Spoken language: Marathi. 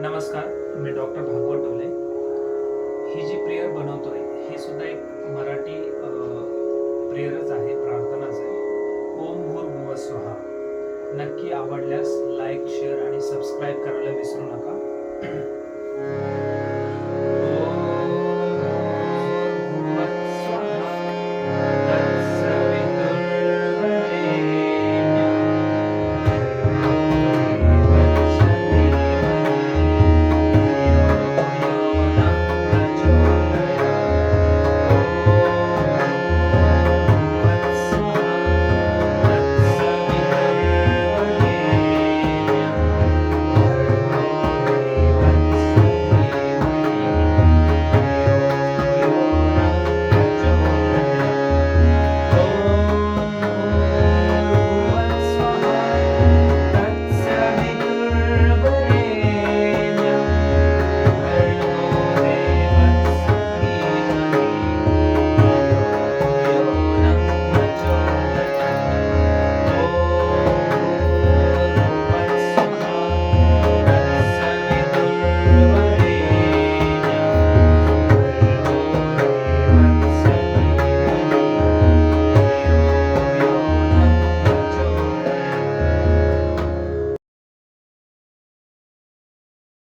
नमस्कार मी डॉक्टर भागवत डोले ही जी प्रेयर बनवतोय ही सुद्धा एक मराठी प्रेयरच आहे प्रार्थनाच आहे. ओम भूर्भुव स्वहा. नक्की आवडल्यास लाईक शेअर आणि सबस्क्राईब करायला